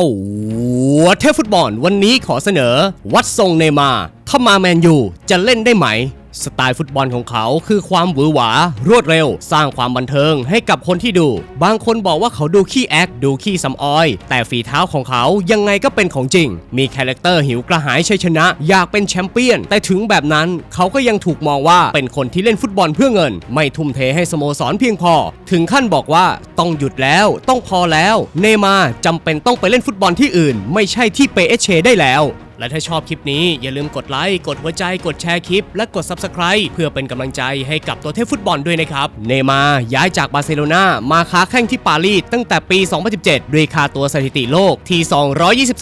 ตัวเทพฟุตบอลวันนี้ขอเสนอ วัดทรงเนมาถ้ามาแมนยูจะเล่นได้ไหม สไตล์ฟุตบอลของเขาคือความหวือหวารวดเร็ว สร้างความบันเทิงให้กับคนที่ดู บางคนบอกว่าเขาดูขี้แอคดูขี้สำออย แต่ฝีเท้าของเขายังไงก็เป็นของจริง มีคาแรคเตอร์หิวกระหายชัยชนะ อยากเป็นแชมเปี้ยน แต่ถึงแบบนั้นเขาก็ยังถูกมองว่าเป็นคนที่เล่นฟุตบอลเพื่อเงิน ไม่ทุ่มเทให้สโมสรเพียงพอ ถึงขั้นบอกว่าต้องหยุดแล้วต้องพอแล้ว เนมาจำเป็นต้องไปเล่นฟุตบอลที่อื่น ไม่ใช่ที่เปเอชเชได้แล้ว และถ้าชอบคลิปนี้อย่าลืมกดไลค์กดหัวใจกดแชร์คลิปและกด Subscribe เพื่อเป็นกำลังใจให้กับตัวเทพฟุตบอลด้วยนะครับ เนมาย้ายจากบาร์เซโลนามาค้าแข่งที่ปารีสตั้งแต่ปี 2017 ด้วยค่าตัวสถิติโลกที่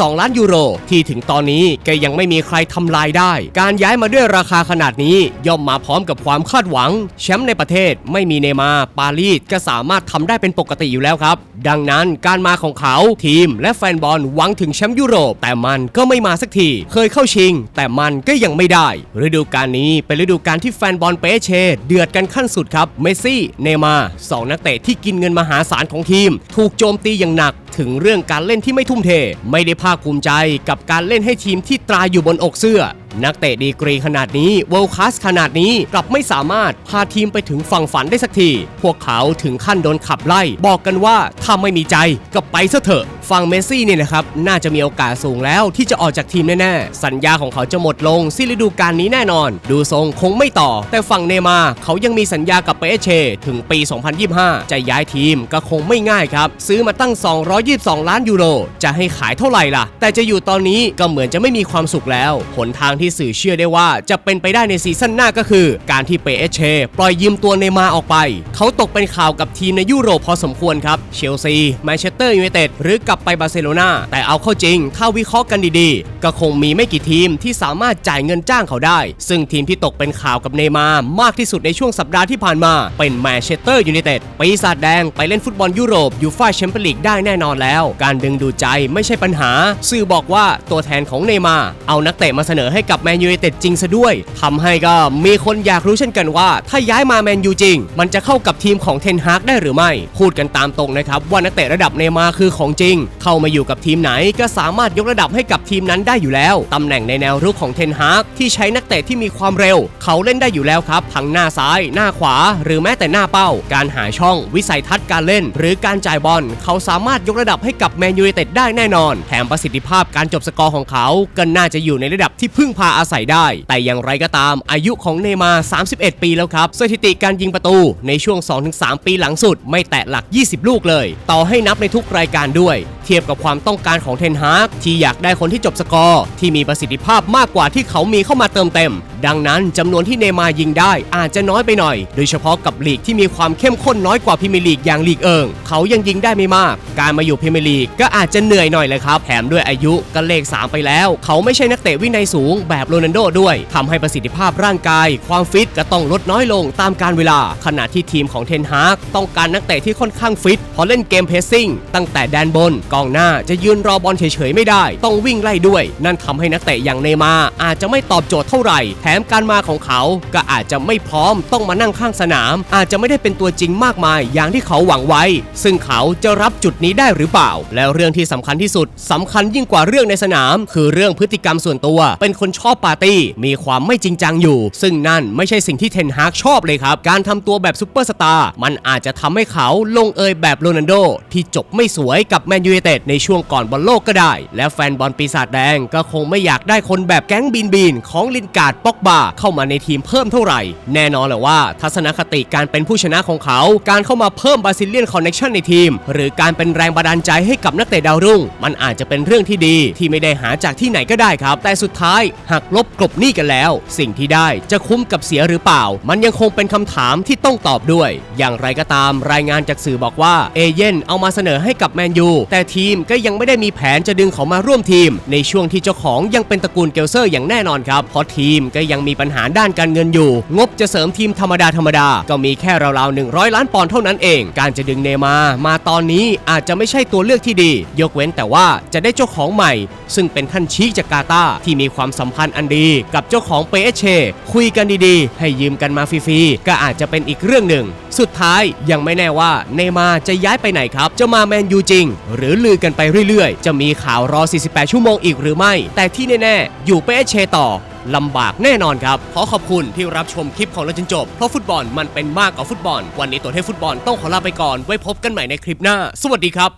222 ล้านยูโร ที่ถึงตอนนี้ก็ยังไม่มีใครทำลายได้ การย้ายมาด้วยราคาขนาดนี้ย่อมมาพร้อมกับความคาดหวัง แชมป์ในประเทศไม่มีเนมาปารีสก็สามารถทำได้เป็นปกติอยู่แล้วครับ ดังนั้นการมาของเขาทีมและแฟนบอลหวังถึงแชมป์ยุโรป แต่มันก็ไม่มาสักที เคยเข้าชิง แต่มันก็ยังไม่ได้ฤดูกาลนี้เป็นฤดูดูกาลที่แฟนบอลเปเช เดือดกันขั้นสุดครับ เมสซี่ เนมาร์สองนักเตะที่กินเงินมหาศาลของทีม ถูกโจมตีอย่างหนักถึงเรื่องการเล่นที่ไม่ทุ่มเท ไม่ได้ภาคภูมิใจกับการเล่นให้ทีมที่ตราอยู่บนอกเสื้อ นักเตะดีกรีขนาดนี้เวลคัสขนาดนี้กลับไม่สามารถพาทีมไปถึงฝั่งฝันได้สักที พวกเขาถึงขั้นโดนขับไล่ บอกกันว่าถ้าไม่มีใจก็ไปซะเถอะฝั่งเมสซี่เนี่ยนะครับ น่าจะมีโอกาสสูงแล้วที่จะออกจากทีมแน่ๆ สัญญาของเขาจะหมดลงสิ้นฤดูกาลนี้แน่นอน ดูทรงคงไม่ต่อ แต่ฝั่งเนมาเขายังมีสัญญากับเปเช ถึงปี 2025 จะย้ายทีมก็คงไม่ง่ายครับ ซื้อมาตั้ง 222 ล้านยูโร จะให้ขายเท่าไหร่ล่ะ แต่จะอยู่ตอนนี้ก็เหมือนจะไม่มีความสุขแล้วหนทางที่สื่อเชื่อได้ว่าจะเป็นไปได้ในซีซั่นหน้าก็คือ การที่เปเอเชปล่อยยืมตัวเนมาออกไป เขาตกเป็นข่าวกับทีมในยุโรปพอสมควรครับ เชลซีแมนเชสเตอร์ยูไนเต็ดหรือกลับไปบาร์เซโลนาแต่เอาเข้าจริง ถ้าวิเคราะห์กันดีๆ ก็คงมีไม่กี่ทีมที่สามารถจ่ายเงินจ้างเขาได้ ซึ่งทีมที่ตกเป็นข่าวกับเนมามากที่สุดในช่วงสัปดาห์ที่ผ่านมาเป็นแมนเชสเตอร์ยูไนเต็ดปีศาจแดงไปเล่นฟุตบอลยุโรปยูฟ่าแชมเปี้ยนลีกได้แน่นอนแล้ว การดึงดูใจไม่ใช่ปัญหา สื่อบอกว่าตัวแทนของเนมาเอานักเตะมาเสนอให้กับแมนยูไนเต็ดจริงซะด้วยทำให้ก็มีคนอยากรู้เช่นกันว่า ถ้าย้ายมาแมนยูจริง มันจะเข้ากับทีมของเทนฮากได้หรือไม่ พูดกันตามตรงนะครับว่านักเตะระดับเนมาร์คือของจริง เข้ามาอยู่กับทีมไหนก็สามารถยกระดับให้กับทีมนั้นได้อยู่แล้วตำแหน่งในแนวรุกของเทนฮากที่ใช้นักเตะที่มีความเร็ว เขาเล่นได้อยู่แล้วครับทั้งหน้าซ้าย หน้าขวา หรือแม้แต่หน้าเป้า การหาช่อง วิสัยทัศน์การเล่น หรือการจ่ายบอลเขาสามารถยกระดับให้กับแมนยูไนเต็ดได้แน่นอน แถมประสิทธิภาพการจบสกอร์ของเขาก็น่าจะอยู่ในระดับที่พึ่งพาอาศัยได้ แต่อย่างไรก็ตามอายุของเนย์มา 31 ปีแล้วครับ สถิติการยิงประตูในช่วง 2-3 ปีหลังสุด ไม่แตะหลัก 20 ลูกเลย ต่อให้นับในทุกรายการด้วยเทียบกับความต้องการของเทนฮากที่อยากได้คนที่จบสกอร์ที่มีประสิทธิภาพมากกว่าที่เขามีเข้ามาเติมเต็ม ดังนั้นจำนวนที่เนมายิงได้อาจจะน้อยไปหน่อย โดยเฉพาะกับลีกที่มีความเข้มข้นน้อยกว่าพรีเมียร์ลีกอย่างลีกเอิงเขายังยิงได้ไม่มาก การมาอยู่พรีเมียร์ลีกก็อาจจะเหนื่อยหน่อยเลยครับแถมด้วยอายุก็เลข 3 ไปแล้ว เขาไม่ใช่นักเตะวินัยสูงแบบโรนัลโดด้วยทำให้ประสิทธิภาพร่างกาย ความฟิตก็ต้องลดน้อยลงตามการเวลา ขณะที่ทีมของเทนฮากต้องการนักเตะที่ค่อนข้างฟิตพอเล่นเกมเพสซิ่งตั้งแต่แดนบนกองหน้าจะยืนรอบอลเฉยๆไม่ได้ ต้องวิ่งไล่ด้วย นั่นทำให้นักเตะอย่างเนมาอาจจะไม่ตอบโจทย์เท่าไหร่ แถมการมาของเขาก็อาจจะไม่พร้อมต้องมานั่งข้างสนาม อาจจะไม่ได้เป็นตัวจริงมากมายอย่างที่เขาหวังไว้ ซึ่งเขาจะรับจุดนี้ได้หรือเปล่า แล้วเรื่องที่สำคัญที่สุดสำคัญยิ่งกว่าเรื่องในสนาม คือเรื่องพฤติกรรมส่วนตัว เป็นคนชอบปาร์ตี้ มีความไม่จริงจังอยู่ ซึ่งนั่นไม่ใช่สิ่งที่เทนฮากชอบเลยครับ การทำตัวแบบซุปเปอร์สตาร์มันอาจจะทำให้เขาลงเอยแบบโรนัลโดที่จบไม่สวยกับแมนยูเต็ดในช่วงก่อนบอลโลกก็ได้ และแฟนบอลปีศาจแดงก็คงไม่อยากได้คนแบบแก๊งบินบินของลินการ์ดป็อกบาเข้ามาในทีมเพิ่มเท่าไหร่ แน่นอนแหละว่า ทัศนคติการเป็นผู้ชนะของเขา การเข้ามาเพิ่มบาซิเลียนคอนเนคชั่นในทีม หรือการเป็นแรงบันดาลใจให้กับนักเตะดาวรุ่ง มันอาจจะเป็นเรื่องที่ดีที่ไม่ได้หาจากที่ไหนก็ได้ครับ แต่สุดท้ายหากลบกลบหนี้กันแล้ว สิ่งที่ได้จะคุ้มกับเสียหรือเปล่า มันยังคงเป็นคำถามที่ต้องตอบด้วย อย่างไรก็ตามรายงานจากสื่อบอกว่าเอเย่นเอามาเสนอให้กับแมนยูแต่ทีมก็ยังไม่ได้มีแผนจะดึงเขามาร่วมทีม ในช่วงที่เจ้าของยังเป็นตระกูลเกลเซอร์อย่างแน่นอนครับเพราะทีมก็ยังมีปัญหาด้านการเงินอยู่ งบจะเสริมทีมธรรมดาธรรมดาก็มีแค่ราวๆ100 ล้านปอนด์เท่านั้นเอง การจะดึงเนยมามาตอนนี้อาจจะไม่ใช่ตัวเลือกที่ดี ยกเว้นแต่ว่าจะได้เจ้าของใหม่ ซึ่งเป็นท่านชีคจากกาตาที่มีความสัมพันธ์อันดีกับเจ้าของเปเชคุยกันดีๆ ให้ยืมกันมาฟรีๆก็อาจจะเป็นอีกเรื่องหนึ่ง สุดท้ายยังไม่แน่ว่าเนยมาจะย้ายไปไหนครับ จะมาแมนยูจริง หรือลือกันไปเรื่อยๆ จะมีข่าวรอ 48 ชั่วโมงอีกหรือไม่ แต่ที่แน่ๆ อยู่เปเชต่อลำบากแน่นอนครับ ขอขอบคุณที่รับชมคลิปของเราจนจบ เพราะฟุตบอลมันเป็นมากกว่าฟุตบอล วันนี้ตัวเทพฟุตบอลต้องขอลาไปก่อน ไว้พบกันใหม่ในคลิปหน้า สวัสดีครับ